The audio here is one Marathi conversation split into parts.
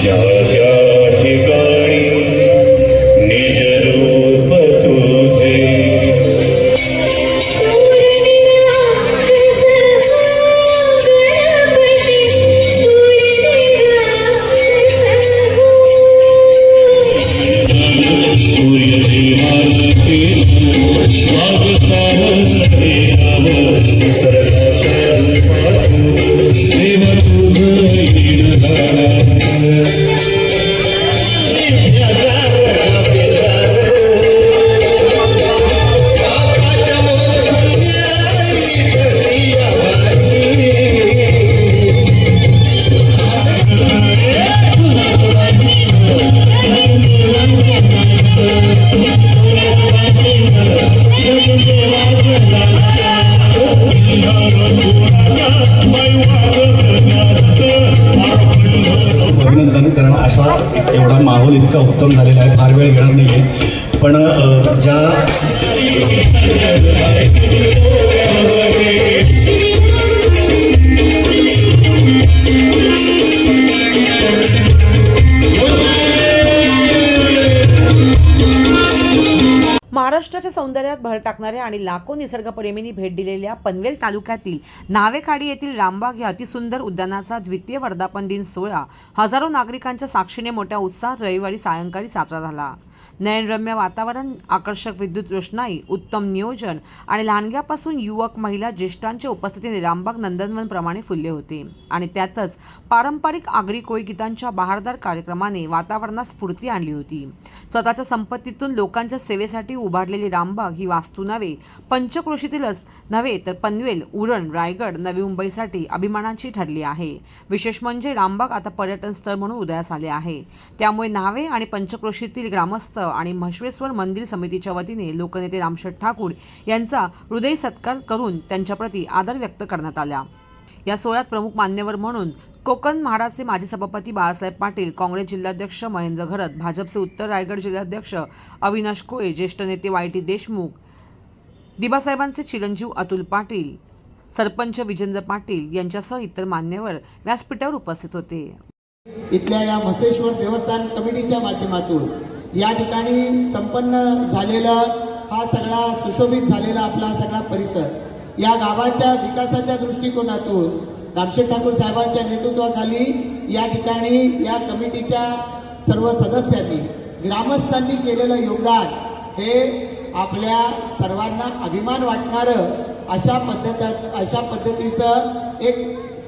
Yeah. अभिनंदन कारण असा एवढा माहोल इतका उत्तम झालेला आहे फार वेळ घेणार नाही पण ज्या महाराष्ट्राच्या सौंदर्यात भर टाकणाऱ्या आणि लाखो निसर्गप्रेमींनी भेट दिलेल्या पनवेल तालुक्यातील नावेखाडी येथील रामबाग या अतिसुंदर उद्यानाचा द्वितीय वर्धापन दिन सोहळा. हजारो नागरिकांच्या साक्षीने मोठ्या उत्साहात रविवारी सायंकाळी साजरा झाला. नयनरम्य वातावरण आकर्षक विद्युत रोषणाई उत्तम नियोजन आणि लहानग्यापासून युवक महिला ज्येष्ठांच्या उपस्थितीने रामबाग नंदनवन प्रमाणे फुलले होते. आणि त्यातच पारंपरिक आगरी कोळी गीतांच्या बहारदार कार्यक्रमाने वातावरणात स्फूर्ती आणली होती. स्वतःच्या संपत्तीतून लोकांच्या सेवेसाठी उभारलेली रामबाग ही वास्तू नव्हे पंचक्रोशीतीलच नव्हे तर पनवेल उरण रायगड नवी मुंबईसाठी अभिमानाची ठरली आहे. विशेष म्हणजे रामबाग आता पर्यटन स्थळ म्हणून उदयास आले आहे. त्यामुळे नावे आणि पंचक्रोशीतील ग्रामस्थ आणि म्हशवेश्वर मंदिर समितीच्या वतीने लोकनेते रामशेठ ठाकूर यांचा हृदय सत्कार करून त्यांच्याप्रती आदर व्यक्त करण्यात आला. या सोहळ्यात प्रमुख मान्यवर म्हणून कोकण महाराजचे माजी सभापती बाळासाहेब पाटील काँग्रेस जिल्हाध्यक्ष महेंद्र घरत भाजपचे उत्तर रायगड जिल्हाध्यक्ष अविनाश कोळे ज्येष्ठ नेते वाय टी देशमुख दिबासाहेबांचे चिरंजीव अतुल पाटील सरपंच विजेंद्र पाटील यांच्यासह इतर मान्यवर व्यासपीठावर उपस्थित होते. इथल्या या म्हसेश्वर देवस्थान कमिटीच्या माध्यमातून या ठिकाणी संपन्न झालेला हा सगळा सुशोभित झालेला आपला सगळा परिसर या गावाच्या विकासाच्या दृष्टिकोनातून रामशेठ ठाकूर साहेबांच्या नेतृत्वाखाली या ठिकाणी या कमिटीच्या सर्व सदस्यांनी ग्रामस्थांनी केलेलं योगदान हे आपल्या सर्वांना अभिमान वाटणारं अशा पद्धत अशा पद्धतीचं एक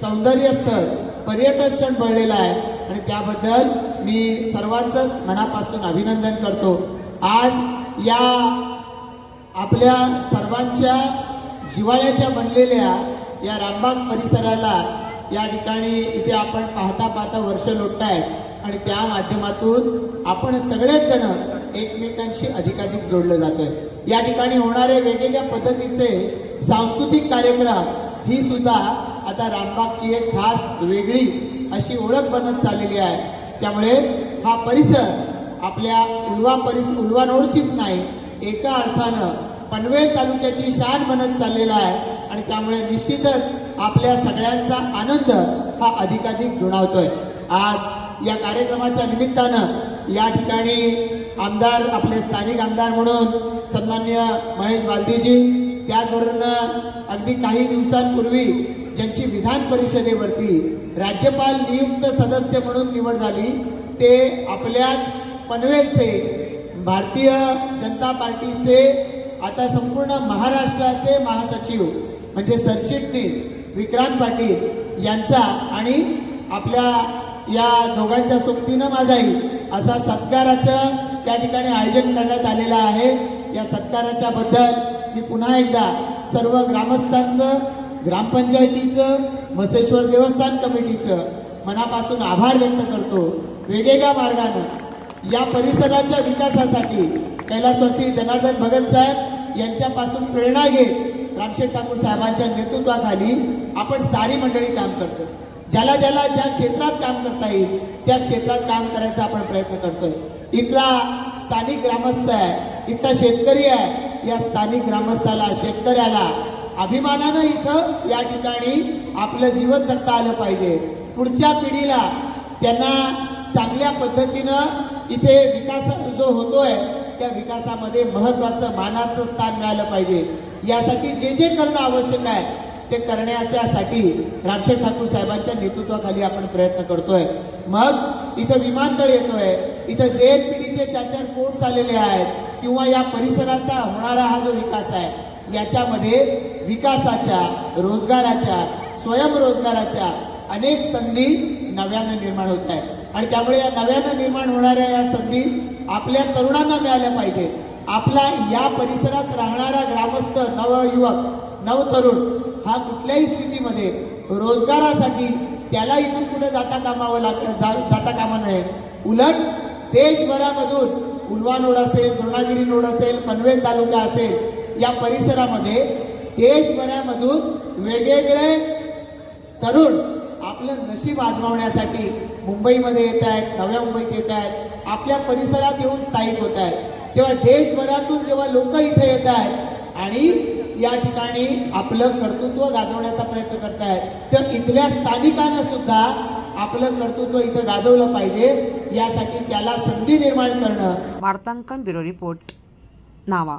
सौंदर्य स्थळ पर्यटन स्थळ बनलेलं आहे. आणि त्याबद्दल मी सर्वांचंच मनापासून अभिनंदन करतो. आज या आपल्या सर्वांच्या जिवाळ्याच्या बनलेल्या या रामबाग परिसराला या ठिकाणी इथे आपण पाहता पाहता वर्ष लोटतायत. आणि त्या माध्यमातून आपण सगळेच जण एकमेकांशी अधिकाधिक जोडलं जातोय. या ठिकाणी होणारे वेगवेगळ्या पद्धतीचे सांस्कृतिक कार्यक्रम ही सुद्धा आता रामबागची एक खास वेगळी अशी ओळख बनत चाललेली आहे. त्यामुळे हा परिसर आपल्या उलवा परिस उलवा रोडचीच नाही एका अर्थानं पनवेल तालुक्याची शान बनत चाललेला आहे आणि त्यामुळे निश्चितच आपल्या सगळ्यांचा आनंद हा अधिकाधिक दुणावतोय. आज या कार्यक्रमाच्या निमित्तानं या ठिकाणी आमदार आपले स्थानिक आमदार म्हणून सन्मान्य महेश बालदीजी त्याचबरोबर अगदी काही दिवसांपूर्वी ज्यांची विधान परिषदेवरती राज्यपाल नियुक्त सदस्य म्हणून निवड झाली ते आपल्याच पनवेलचे भारतीय जनता पार्टीचे आता संपूर्ण महाराष्ट्राचे महासचिव म्हणजे सरचिटणीस विक्रांत पाटील यांचा आणि आपल्या या दोघांच्या सोबतीनं माझाही असा सत्काराचं त्या ठिकाणी आयोजन करण्यात आलेलं आहे. या सत्काराच्या बद्दल मी पुन्हा एकदा सर्व ग्रामस्थांचं ग्रामपंचायतीचं मसेश्वर देवस्थान कमिटीचं मनापासून आभार व्यक्त करतो. वेगवेगळ्या मार्गानं या परिसराच्या विकासासाठी कैलासवासी जनार्दन भगत साहेब यांच्यापासून प्रेरणा घेत रामशेठ ठाकूर साहेबांच्या नेतृत्वाखाली आपण सारी मंडळी काम करतो ज्याला ज्याला ज्या क्षेत्रात काम करता येईल त्या क्षेत्रात काम करायचा आपण प्रयत्न करतोय. इथला स्थानिक ग्रामस्थ आहे इथला शेतकरी आहे या स्थानिक ग्रामस्थाला शेतकऱ्याला अभिमानानं इथं या ठिकाणी आपलं जीवन जगता आलं पाहिजे. पुढच्या पिढीला त्यांना चांगल्या पद्धतीनं इथे विकास जो होतोय त्या विकासामध्ये महत्वाचं मानाचं स्थान मिळालं पाहिजे. यासाठी जे जे करणं आवश्यक आहे ते करण्याच्यासाठी रामशेठ ठाकूर साहेबांच्या नेतृत्वाखाली आपण प्रयत्न करतोय. मग इथं विमानतळ येतोय. इथं जे एन पी चार चार पोर्ट्स आलेले आहेत किंवा या परिसराचा होणारा हा जो विकास आहे याच्यामध्ये विकासाच्या रोजगाराच्या स्वयंरोजगाराच्या अनेक संधी नव्यानं निर्माण होत आहेत. आणि त्यामुळे या नव्यानं निर्माण होणाऱ्या या संधी आपल्या तरुणांना मिळाल्या पाहिजेत. आपला या परिसरात राहणारा ग्रामस्थ नवयुवक नवतरुण हा कुठल्याही स्थितीमध्ये रोजगारासाठी त्याला इथून कुठे जाता कामावं लाग जा, जाता कामा नये. उलट देशभरामधून उलवा नोड असेल द्रोणागिरी नोड असेल पनवेल तालुका असेल या परिसरामध्ये देशभरामधून वेगवेगळे तरुण आपलं नशीब आजमावण्यासाठी मुंबईमध्ये येत आहेत नव्या मुंबईत येत आहेत आपल्या परिसरात येऊन स्थायिक होत आहेत. तेव्हा देशभरातून जेव्हा लोक इथे येत आहेत आणि या ठिकाणी आपलं कर्तृत्व गाजवण्याचा प्रयत्न करतायत तर इथल्या स्थानिकांना सुद्धा आपलं कर्तृत्व इथं गाजवलं पाहिजे यासाठी त्याला संधी निर्माण करणं. वार्तांकन ब्युरो रिपोर्ट नावा.